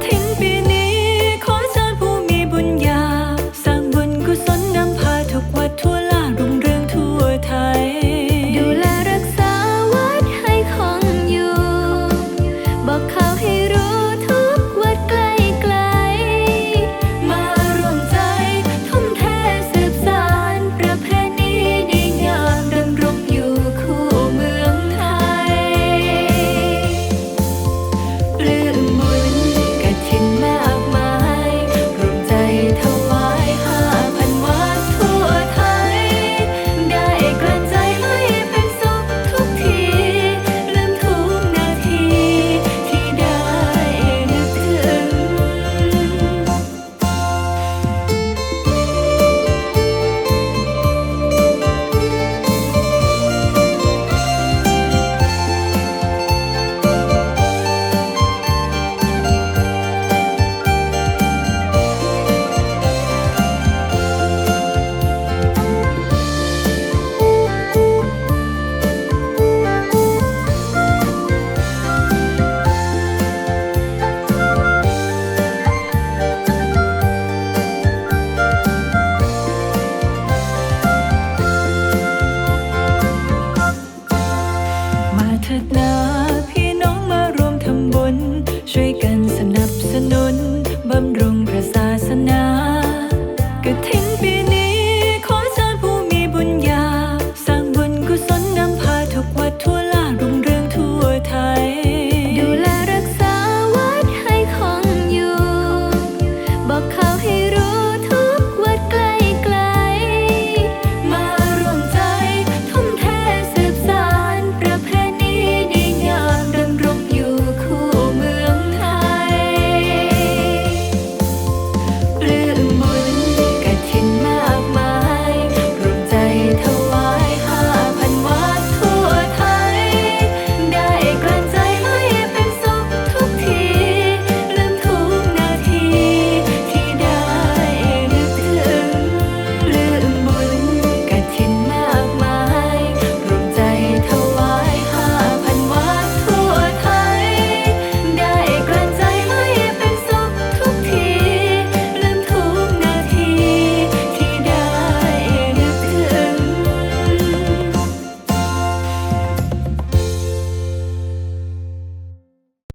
听 ถิาพี่น้องมารวมทำบุญช่วยกันสนับสนุนบำรุง